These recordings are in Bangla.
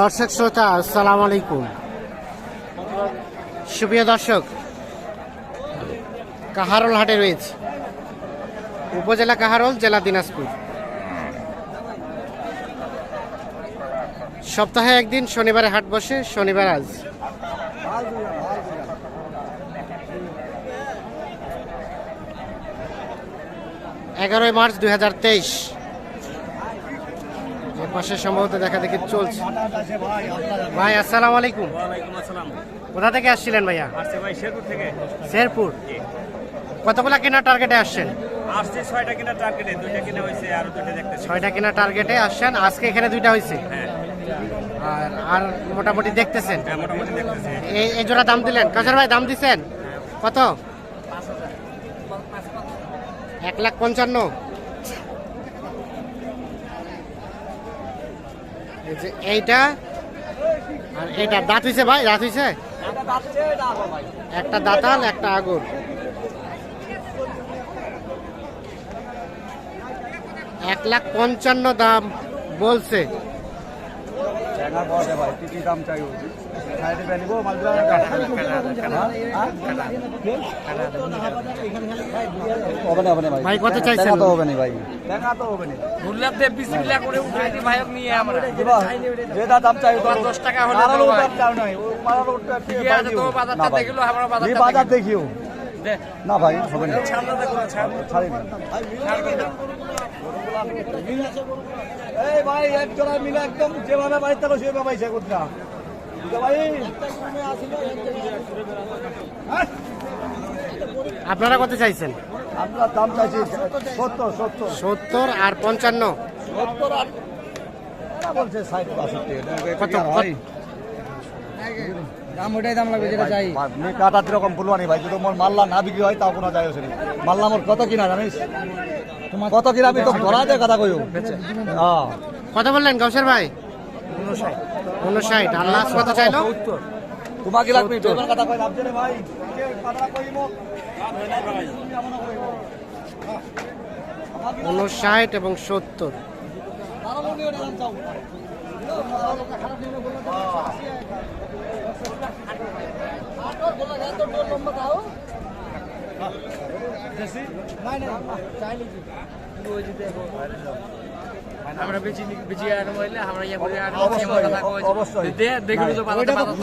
দর্শক শ্রোতা, আসসালাম আলাইকুম। সুপ্রিয় দর্শক, কাহারোল হাটে রয়েছে। উপজেলা কাহারোল, জেলা দিনাজপুর। সপ্তাহে একদিন, শনিবারে হাট বসে, শনিবার আজ। এগারোই মার্চ দুই হাজার তেইশ। পাশে সম্ভবত দেখা দেখি চলছে। ভাই আসসালামু আলাইকুম। কোথা থেকে আসছিলেন ভাইয়া? শেরপুর থেকে। শেরপুর? কতগুলা কেনা টার্গেটে আসছেন? আসছে ছয়টা কিনা টার্গেটে দুইটা কিনা হয়েছে আরও দুইটা দেখতেছি। ছয়টা কেনা টার্গেটে আসছেন আজকে এখানে দুইটা হয়েছে? হ্যাঁ। আর আর মোটামুটি দেখতেছেন? হ্যাঁ মোটামুটি এই এই জোড়া দাম দিলেন। কাজার ভাই দাম দিছেন? কত? এক লাখ পঞ্চান্ন এই যে এইটা, আর এটা দাঁত হইছে ভাই, দাঁত হইছে? একটা দাঁতাল, একটা আগুন এক লাখ পঞ্চান্ন দাম বলছে। টেঙা পাওয়া যায় ভাই কি কি দাম চাই সাইডে বেনিব মালগুলা হবে না হবে না ভাই ভাই কত চাইছেন? তো হবে না ভাই টেঙা তো হবে না ঘুরলাতে বিসমিল্লাহ করে উঠাইতে ভাইক নিয়ে আমরা দিবা দাম চাই তোমার দশ টাকা হলে ভাই। দাম চাই নাই ও মারার ওটা ঠিক আছে, তোমার বাজারটা দেখিলো, আমরা বাজারটা দেখিও দে না ভাই হবে না। এই ভাই এক জোড়া মিলে একদম যেভাবে বাড়িতে সেভাবে বুঝা ভাই? আপনারা কত চাইছেন? আমরা দাম চাইছি সত্তর সত্তর। সত্তর আর পঞ্চান্ন। সত্তর আর বলছে ষাট বাষট্টি। কত? ভাই। দাম ওটাই দাম লাগবে যেটা চাই আমি কাটা যেরকম বলবানি ভাই। যদি মোর মাল্লা না বিক্রি হয় তাও কোনো যায় আসেনি মাল্লা মোর কত কিনা জানিস? তোমার কত কিনা আমি তো ধরা কথা কইও। হ্যাঁ কত বললেন গৌসের ভাই? উনষাট। আর লাস্ট কত চাইলো? তোমাকে লাগবে কথা কই লাভ রে ভাই। কথা কইব উনষাট এবং সত্তর। আমরা বেশি বেশি আর হইলে আমরা ইয়া করে আর অবশ্যই, অবশ্যই। দে দেখিলো তো বাজারটা বাজার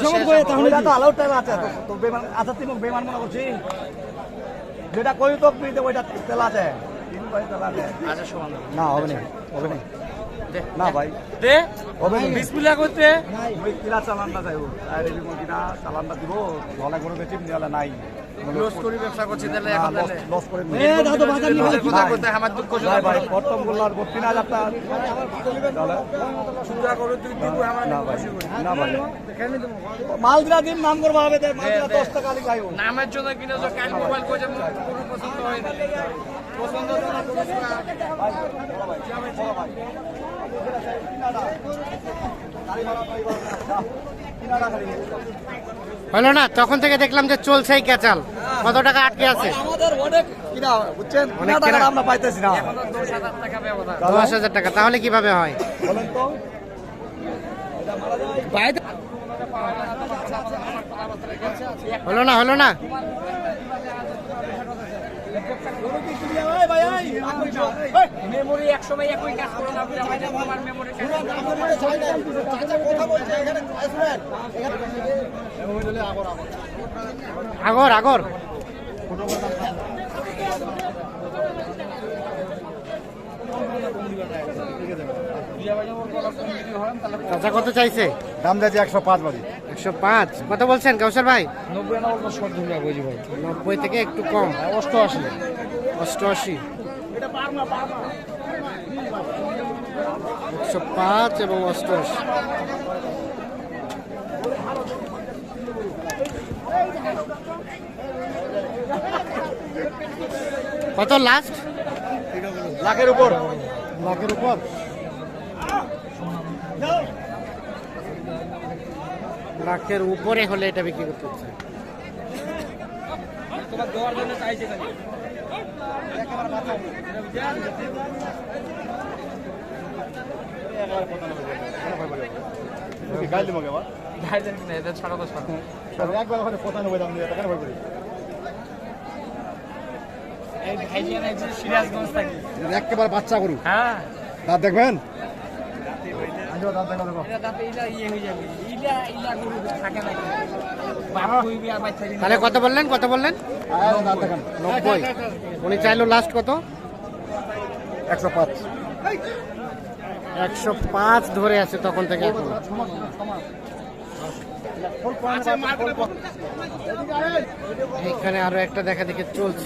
তাহলে তো আলাউট টাইম আছে। তো- তো বেমান আচ্ছা তুমি বেমান মনে করছি। যেটা কই তো ওইটা তেলা আছে। আচ্ছা সমান। না হবে না হবে না। না ভাই। দে। বিসমিল্লাহ করতে। ওই কিরা চালানটা চাইব আর এই কিনা চালানটা দিব। ধলা করে বেশি নিলে নাই। লস করি ব্যবসা করছি তাহলে এখন লস করে এ দাদু বাজার নিয়ে কথা করতে আমার দুঃখ নাই ভাই প্রথম বললার তিন হাজার টাকা তাহলে সুবিধা করে তুই দিব আমার না ভাই। না ভাই। মাল দিলা দিন নাম করবা হবে মাল টাকা নামের জন্য কিনে যে কাল মোবাইল করে কোনো পছন্দ হয় না হলো না তখন থেকে দেখলাম যে চলছেই ক্যাচাল। কত টাকা আটকে আছে? দশ হাজার টাকা তাহলে কীভাবে হয়? হলো না হলো না। মেমোরি এক একই কাজ করে না বুঝা না তোমার মেমোরি আগর আগর। চাচা কত চাইছে? দাম দিয়েছে একশো পাঁচ বাজি। একশো পাঁচ। কত বলছেন কাউসার ভাই? নব্বই না বুঝি ভাই। নব্বই থেকে একটু কম। অষ্টআশি। অষ্টআশি। একশো পাঁচ এবং অষ্টআশি। কত লাস্ট? লাখের উপর। লাখের উপর। লাখের উপরে হলে এটা বিক্রি করতে হচ্ছে। গাইল ছাড়া একবার ওখানে পঁচানব্বই দাম দিয়ে কেন ভয় করি এই ভাইজিয়ান একজন সিরাজগঞ্জ থাকি একেবারে বাচ্চা গরু। হ্যাঁ। দাঁত দেখবেন? তাহলে কত বললেন কত বললেন? নব্বই। উনি চাইলো লাস্ট কত? একশো পাঁচ। একশো পাঁচ ধরে আছে তখন থেকে এখন। এখানে আরও একটা দেখা দেখে চলছে।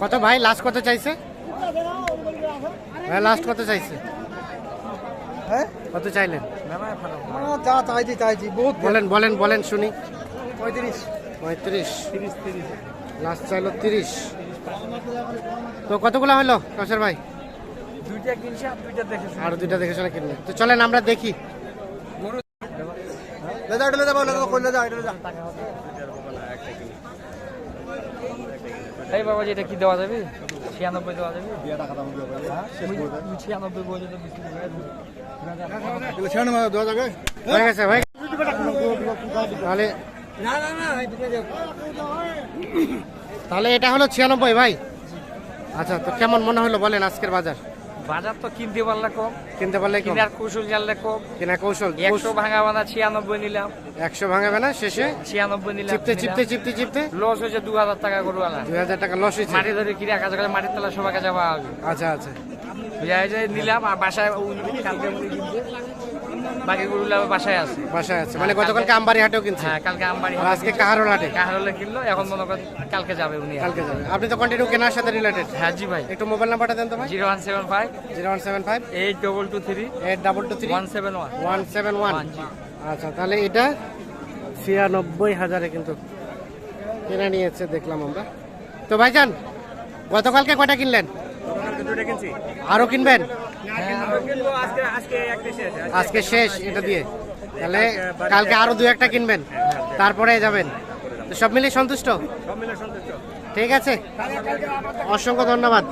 কত ভাই? লাস্ট কত চাইছে? ভাই লাস্ট কত চাইছে? হ্যাঁ? কত চাইলেন? যা চাইছি চাইছি বহুত বলেন বলেন বলেন শুনি। পঁয়ত্রিশ। পঁয়ত্রিশ। লাস্ট চাইলো তিরিশ। তো কতগুলো হলো কৌশল ভাই? দুইটা কিনছে আর দুইটা দেখেছে। আর দুইটা কিনলেন তো চলেন আমরা দেখি। লেজা এটা লেজা বলে কই লেজা এটা লেজা এই বাবা এটা কি দেওয়া যাবে? ছিয়ানব্বই দেওয়া যাবে? তুমি ছিয়ানব্বই বলে তো বিক্রি করে দিলে ছেড়ে মারা দেওয়া যাবে? হয়ে গেছে হয়ে তাহলে না না না তাহলে এটা হলো ছিয়ানব্বই ভাই? আচ্ছা তো কেমন মনে হলো বলেন আজকের বাজার? বাজার তো কিনতে পারলে কম। কিনতে পারলে? কিনার কৌশল জানলে কম। কিনা কৌশল। একশো ভাঙা বানা ছিয়ানব্বই নিলাম। একশো ভাঙা বানা শেষে ছিয়ানব্বই নিলাম চিপতে চিপতে চিপতে চিপতে? লস হয়েছে দু হাজার টাকা আলা দুই হাজার টাকা লস হয়েছে। মাটি ধরে কিনে কাজ করে মাটির তলা যাওয়া হবে আচ্ছা আচ্ছা। নিলাম আর বাসায় উনি কালকে উনি কিনছে বাকি গরুগুলো আবার বাসায় আছে। বাসায় আছে মানে গতকালকে আমবাড়ি হাটেও কিনছে? হ্যাঁ কালকে আমবাড়ি আজকে কাহারোল হাটে কাহারলে কিনলো এখন মনে করেন কালকে যাবে উনি। কালকে যাবে। আপনি তো কন্টিনিউ কেনার সাথে রিলেটেড হ্যাঁ জি ভাই। একটু মোবাইল নাম্বারটা দেন তো ভাই। Zero one seven five. Zero one seven five. Eight double two three. Eight double two three. One seven one. One seven one. One আচ্ছা তাহলে এটা ছিয়ানব্বই হাজারে কিন্তু কিনে নিয়েছে দেখলাম আমরা। তো ভাইজান গতকালকে কয়টা কিনলেন? কিনছি আরও কিনবেন? আজকে শেষ এটা দিয়ে। তাহলে কালকে আরও দু একটা কিনবেন। তারপরে যাবেন। তো সব মিলিয়ে সব মিলে সন্তুষ্ট। ঠিক আছে। অসংখ্য ধন্যবাদ।